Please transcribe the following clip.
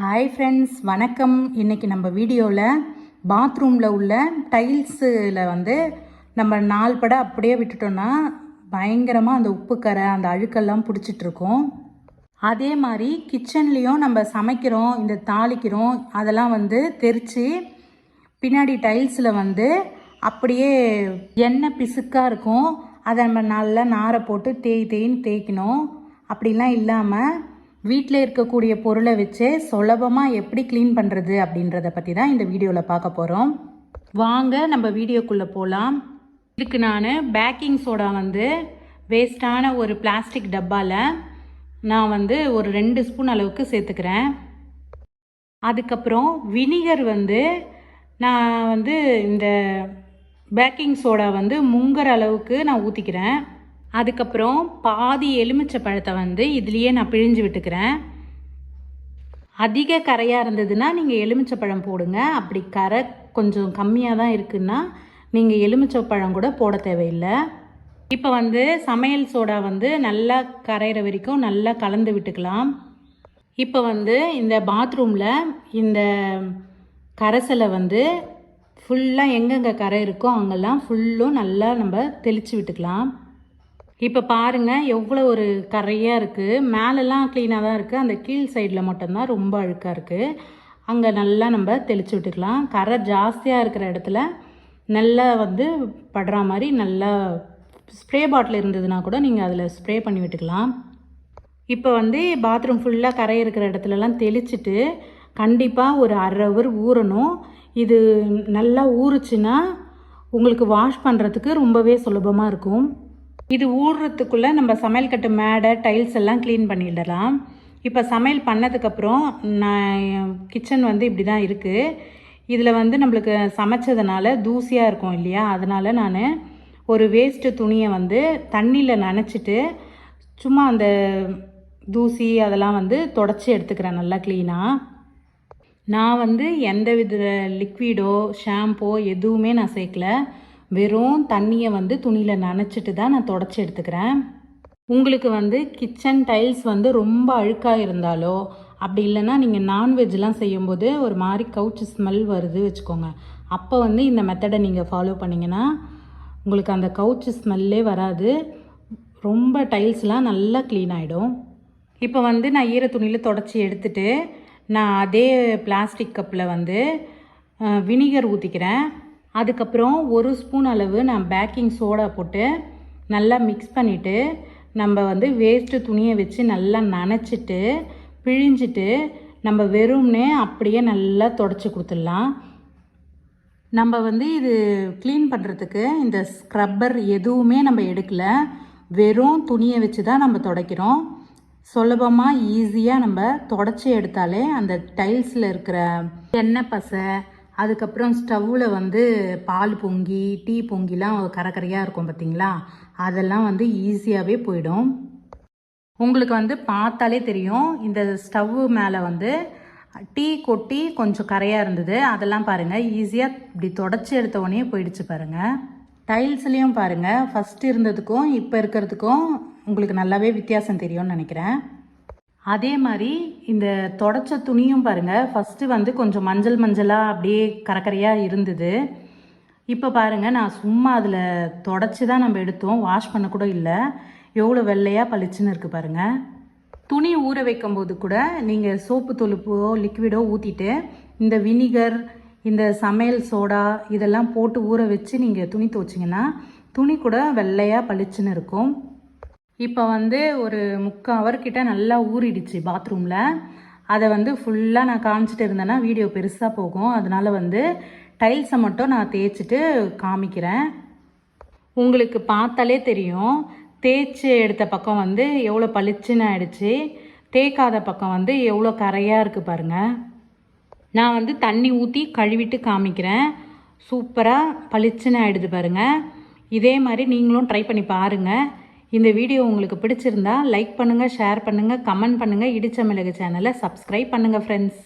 Hi friends வணக்கம். இன்றைக்கி நம்ம வீடியோவில் பாத்ரூமில் உள்ள டைல்ஸில் வந்து நம்ம நாள் பட அப்படியே விட்டுட்டோன்னா பயங்கரமாக அந்த உப்பு கரை அந்த அழுக்கெல்லாம் பிடிச்சிட்ருக்கோம். அதே மாதிரி கிச்சன்லேயும் நம்ம சமைக்கிறோம் இந்த தாளிக்கிறோம் அதெல்லாம் வந்து தெரித்து பின்னாடி டைல்ஸில் வந்து அப்படியே எண்ணெய் பிசுக்காக இருக்கும். அதை நம்ம நல்லா நாரை போட்டு தேய் தேய்ன்னு தேய்க்கணும். அப்படிலாம் இல்லாமல் வீட்டில் இருக்கக்கூடிய பொருளை வச்சு சுலபமாக எப்படி க்ளீன் பண்ணுறது அப்படின்றத பற்றி தான் இந்த வீடியோவில் பார்க்க போகிறோம் வாங்க நம்ம வீடியோக்குள்ளே போகலாம் இதுக்கு நான் பேக்கிங் சோடா வந்து வேஸ்ட்டான ஒரு பிளாஸ்டிக் டப்பாவில் நான் வந்து ஒரு ரெண்டு ஸ்பூன் அளவுக்கு சேர்த்துக்கிறேன். அதுக்கப்புறம் வினிகர் வந்து நான் வந்து இந்த பேக்கிங் சோடா வந்து முங்குற அளவுக்கு நான் ஊற்றிக்கிறேன் அதுக்கப்புறம் பாதி எலுமிச்சை பழத்தை வந்து இதுலேயே நான் பிழிஞ்சு விட்டுக்கிறேன். அதிக கரையாக இருந்ததுன்னா நீங்கள் எலுமிச்சை பழம் போடுங்க. அப்படி கரை கொஞ்சம் கம்மியாக தான் இருக்குன்னா நீங்கள் எலுமிச்சை பழம் கூட போட தேவையில்லை. இப்போ வந்து சமையல் சோடா வந்து நல்லா கரையிற வரைக்கும் நல்லா கலந்து விட்டுக்கலாம். இப்போ வந்து இந்த பாத்ரூமில் இந்த கரைசலை வந்து ஃபுல்லாக எங்கெங்கே கரை இருக்கோ அங்கெல்லாம் ஃபுல்லும் நல்லா நம்ம தெளித்து விட்டுக்கலாம். இப்போ பாருங்கள் எவ்வளோ ஒரு கரையாக இருக்குது மேலெல்லாம் க்ளீனாக தான் இருக்குது அந்த கீழ் சைடில் மட்டும்தான் ரொம்ப அழுக்காக இருக்குது அங்கே நல்லா நம்ம தெளித்து விட்டுக்கலாம். கரை ஜாஸ்தியாக இருக்கிற இடத்துல நல்லா வந்து படுற மாதிரி நல்லா ஸ்ப்ரே பாட்டில் இருந்ததுன்னா கூட நீங்கள் அதில் ஸ்ப்ரே பண்ணி விட்டுக்கலாம். இப்போ வந்து பாத்ரூம் ஃபுல்லாக கரை இருக்கிற இடத்துலலாம் தெளிச்சுட்டு கண்டிப்பாக ஒரு அரை ஹவர் ஊறணும். இது நல்லா ஊறுச்சுன்னா உங்களுக்கு வாஷ் பண்ணுறதுக்கு ரொம்பவே சுலபமாக இருக்கும். இது ஊறுறதுக்குள்ளே நம்ம சமையல் கட்டு மேடை டைல்ஸ் எல்லாம் க்ளீன் பண்ணிடலாம். இப்போ சமையல் பண்ணதுக்கப்புறம் நான் கிச்சன் வந்து இப்படி தான் இருக்குது இதில் வந்து நம்மளுக்கு சமைச்சதுனால தூசியாக இருக்கும் இல்லையா? அதனால் நான் ஒரு வேஸ்ட்டு துணியை வந்து தண்ணியில் நனைச்சிட்டு சும்மா அந்த தூசி அதெல்லாம் வந்து தொடச்சி எடுத்துக்கிறேன் நல்லா க்ளீனாக நான் வந்து எந்த வித லிக்விடோ ஷாம்போ எதுவுமே நான் சேர்க்கல. வெறும் தண்ணியை வந்து துணியில் நனைச்சிட்டு தான் நான் தொடச்சி எடுத்துக்கிறேன். உங்களுக்கு வந்து கிச்சன் டைல்ஸ் வந்து ரொம்ப அழுக்காக இருந்தாலோ அப்படி இல்லைன்னா நீங்கள் நான்வெஜ்லாம் செய்யும்போது ஒரு மாதிரி கவுச்சு ஸ்மெல் வருது வச்சுக்கோங்க. அப்போ வந்து இந்த மெத்தடை நீங்கள் ஃபாலோ பண்ணிங்கன்னா உங்களுக்கு அந்த கவுச்சு ஸ்மெல்லே வராது. ரொம்ப டைல்ஸ்லாம் நல்லா க்ளீன் ஆகிடும் இப்போ வந்து நான் ஈர துணியில் தொடச்சி எடுத்துட்டு நான் அதே பிளாஸ்டிக் கப்பில் வந்து வினிகர் ஊற்றிக்கிறேன் அதுக்கப்புறம் ஒரு ஸ்பூன் அளவு நான் பேக்கிங் சோடா போட்டு நல்லா மிக்ஸ் பண்ணிவிட்டு நம்ம வந்து வேஸ்ட்டு துணியை வச்சு நல்லா நனைச்சிட்டு பிழிஞ்சிட்டு நம்ம வெறும்னே அப்படியே நல்லா தொடச்சி கொடுத்துடலாம். நம்ம வந்து இது க்ளீன் பண்ணுறதுக்கு இந்த ஸ்க்ரப்பர் எதுவுமே நம்ம எடுக்கலை. வெறும் துணியை வச்சு தான் நம்ம துடைக்கிறோம். சுலபமாக ஈஸியாக நம்ம தொடச்சி எடுத்தாலே அந்த டைல்ஸில் இருக்கிற எண்ணெய் பசை அதுக்கப்புறம் ஸ்டவ்வில் வந்து பால் பொங்கி டீ பொங்கிலாம் கரக்கரையாக இருக்கும் பார்த்தீங்களா அதெல்லாம் வந்து ஈஸியாகவே போயிடும். உங்களுக்கு வந்து பார்த்தாலே தெரியும் இந்த ஸ்டவ்வு மேலே வந்து டீ கொட்டி கொஞ்சம் கரையாக இருந்தது. அதெல்லாம் பாருங்கள் ஈஸியாக இப்படி தொடச்சி எடுத்த உடனே போயிடுச்சு பாருங்கள் டைல்ஸ்லேயும் பாருங்கள் ஃபஸ்ட்டு இருந்ததுக்கும் இப்போ இருக்கிறதுக்கும் உங்களுக்கு நல்லாவே வித்தியாசம் தெரியும்னு நினைக்கிறேன். அதே மாதிரி இந்த தொடச்ச துணியும் பாருங்கள் ஃபஸ்ட்டு வந்து கொஞ்சம் மஞ்சள் மஞ்சளாக அப்படியே கரக்கரையாக இருந்தது. இப்போ பாருங்கள் நான் சும்மா அதில் தொடச்சி தான் நம்ம எடுத்தோம். வாஷ் பண்ண கூட இல்லை. எவ்வளோ வெள்ளையாக பளிச்சுன்னு இருக்குது பாருங்கள் துணி ஊற வைக்கும் போது கூட நீங்கள் சோப்பு தொழுப்போ லிக்விடோ ஊற்றிட்டு இந்த வினிகர் இந்த சமையல் சோடா இதெல்லாம் போட்டு ஊற வச்சு நீங்கள் துணி துவச்சிங்கன்னா துணி கூட வெள்ளையாக பளிச்சுன்னு இருக்கும். இப்போ வந்து ஒரு முக்கால் ஹவர் கிட்ட நல்லா ஊறிடுச்சு பாத்ரூமில் அதை வந்து ஃபுல்லாக நான் காமிச்சிட்டு இருந்தேன்னா வீடியோ பெருசாக போகும். அதனால் வந்து டைல்ஸை மட்டும் நான் தேய்ச்சிட்டு காமிக்கிறேன். உங்களுக்கு பார்த்தாலே தெரியும். தேய்ச்சி எடுத்த பக்கம் வந்து எவ்வளோ பளிச்சுன்னு ஆயிடுச்சு. தேய்க்காத பக்கம் வந்து எவ்வளோ கரையாக இருக்குது பாருங்கள் நான் வந்து தண்ணி ஊற்றி கழுவிட்டு காமிக்கிறேன். சூப்பராக பளிச்சுன்னு ஆயிடுது பாருங்கள் இதே மாதிரி நீங்களும் ட்ரை பண்ணி பாருங்கள் இந்த வீடியோ உங்களுக்கு பிடிச்சிருந்தா லைக் பண்ணுங்கள் ஷேர் பண்ணுங்கள் கமெண்ட் பண்ணுங்கள் இடிச்ச மிளகு சேனலை சப்ஸ்கிரைப் பண்ணுங்கள் ஃப்ரெண்ட்ஸ்